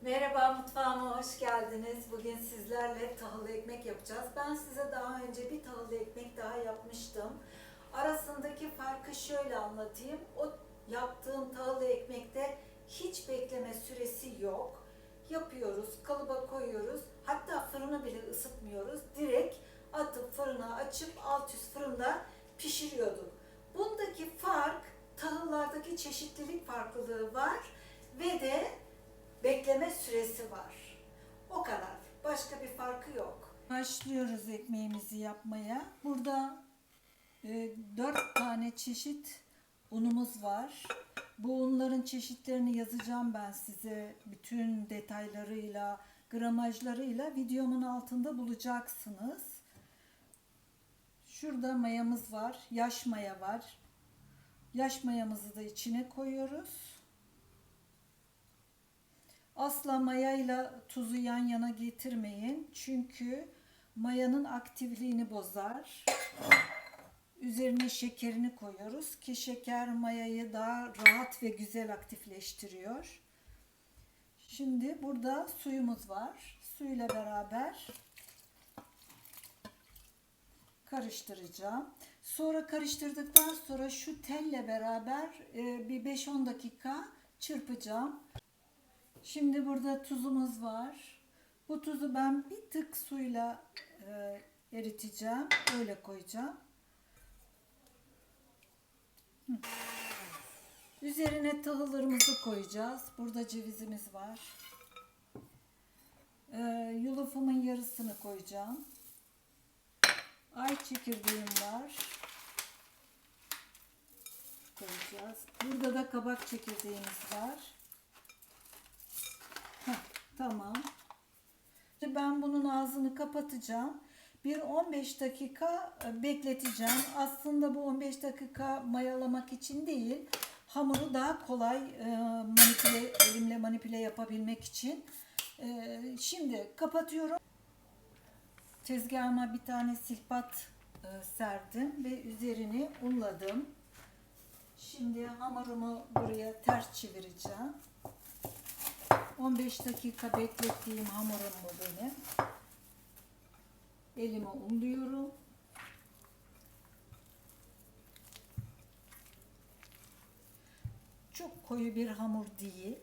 Merhaba mutfağıma hoş geldiniz. Bugün sizlerle tahıllı ekmek yapacağız. Ben size daha önce bir tahıllı ekmek daha yapmıştım. Arasındaki farkı şöyle anlatayım. O yaptığım tahıllı ekmekte hiç bekleme süresi yok. Yapıyoruz, kalıba koyuyoruz. Hatta fırını bile ısıtmıyoruz. Direkt atıp fırına açıp alt üst fırında pişiriyorduk. Bundaki fark tahıllardaki çeşitlilik farklılığı var ve de bekleme süresi var. O kadar. Başka bir farkı yok. Başlıyoruz ekmeğimizi yapmaya. Burada e, dört tane çeşit unumuz var. Bu unların çeşitlerini yazacağım ben size. Bütün detaylarıyla, gramajlarıyla videomun altında bulacaksınız. Şurada mayamız var. Yaş maya var. Yaş mayamızı da içine koyuyoruz. Asla mayayla tuzu yan yana getirmeyin. Çünkü mayanın aktifliğini bozar. Üzerine şekerini koyuyoruz ki şeker mayayı daha rahat ve güzel aktifleştiriyor. Şimdi burada suyumuz var. Suyla beraber karıştıracağım. Sonra karıştırdıktan sonra şu telle beraber e, bir 5-10 dakika çırpacağım. Şimdi burada tuzumuz var. Bu tuzu ben bir tık suyla e, eriteceğim. Öyle koyacağım. Üzerine tahıllarımızı koyacağız. Burada cevizimiz var. E, yulufumun yarısını koyacağım. Ay çekirdeğim var. Koyacağız. Burada da kabak çekirdeğimiz var. Tamam. Şimdi ben bunun ağzını kapatacağım. Bir 15 dakika e, bekleteceğim. Aslında bu 15 dakika mayalamak için değil. Hamuru daha kolay e, manipüle, elimle manipüle yapabilmek için. E, şimdi kapatıyorum. Tezgahıma bir tane silpat serdim ve üzerini unladım. Şimdi hamurumu buraya ters çevireceğim. 15 dakika beklettiğim hamurum bu benim. Elime unluyorum. Çok koyu bir hamur değil.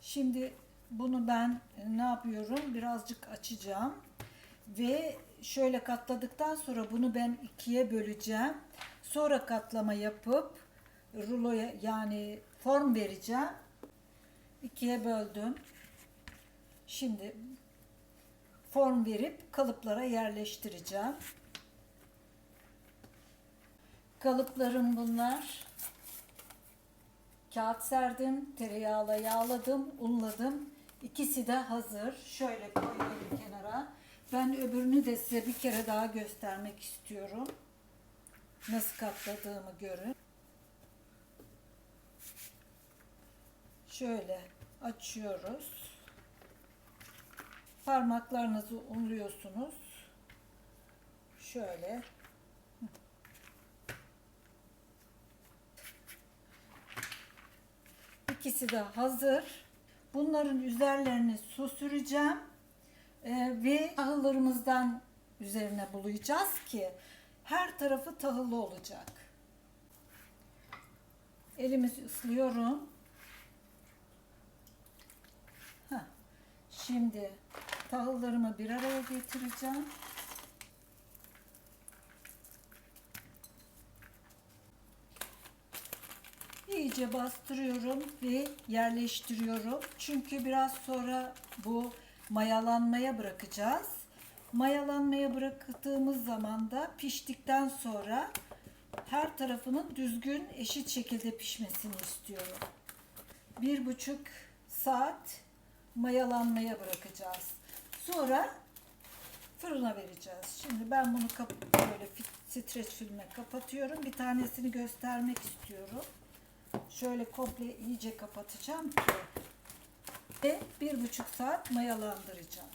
Şimdi bunu ben ne yapıyorum? Birazcık açacağım. Ve şöyle katladıktan sonra bunu ben ikiye böleceğim. Sonra katlama yapıp ruloya yani form vereceğim. İkiye böldüm. Şimdi form verip kalıplara yerleştireceğim. Kalıplarım bunlar. Kağıt serdim, tereyağla yağladım, unladım. İkisi de hazır. Şöyle koyuyorum kenara. Ben öbürünü de size bir kere daha göstermek istiyorum. Nasıl katladığımı görün. Şöyle açıyoruz. Parmaklarınızı unluyorsunuz. Şöyle. İkisi de hazır. Bunların üzerlerini su süreceğim. Ee, ve tahıllarımızdan üzerine bulayacağız ki her tarafı tahıllı olacak. Elimizi ıslıyorum. Şimdi tahıllarımı bir araya getireceğim. İyice bastırıyorum ve yerleştiriyorum. Çünkü biraz sonra bu mayalanmaya bırakacağız. Mayalanmaya bıraktığımız zaman da piştikten sonra her tarafının düzgün eşit şekilde pişmesini istiyorum. Bir buçuk saat mayalanmaya bırakacağız. Sonra fırına vereceğiz. Şimdi ben bunu böyle streç filme kapatıyorum. Bir tanesini göstermek istiyorum. Şöyle komple iyice kapatacağım ki ve bir buçuk saat mayalandıracağım.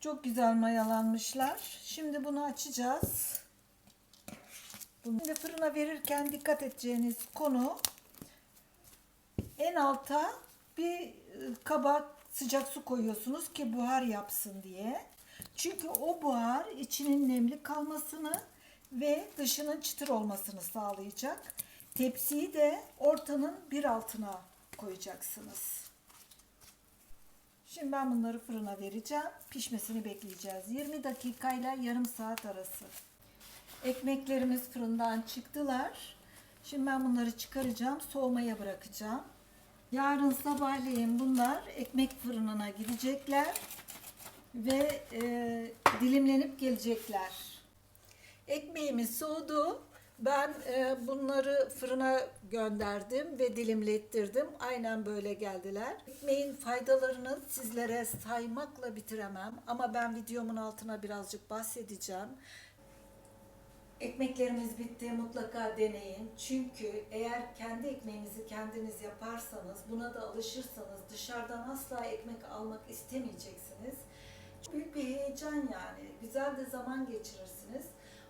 Çok güzel mayalanmışlar. Şimdi bunu açacağız. Şimdi fırına verirken dikkat edeceğiniz konu en alta bir e, kaba sıcak su koyuyorsunuz ki buhar yapsın diye. Çünkü o buhar içinin nemli kalmasını ve dışının çıtır olmasını sağlayacak. Tepsiyi de ortanın bir altına koyacaksınız. Şimdi ben bunları fırına vereceğim. Pişmesini bekleyeceğiz. 20 dakikayla yarım saat arası. Ekmeklerimiz fırından çıktılar. Şimdi ben bunları çıkaracağım, soğumaya bırakacağım. Yarın sabahleyin bunlar ekmek fırınına gidecekler ve e, dilimlenip gelecekler. Ekmeğimiz soğudu. Ben e, bunları fırına gönderdim ve dilimlettirdim. Aynen böyle geldiler. Ekmeğin faydalarını sizlere saymakla bitiremem ama ben videomun altına birazcık bahsedeceğim. Ekmeklerimiz bitti mutlaka deneyin. Çünkü eğer kendi ekmeğinizi kendiniz yaparsanız, buna da alışırsanız dışarıdan asla ekmek almak istemeyeceksiniz. Büyük bir heyecan yani. Güzel de zaman geçirirsiniz.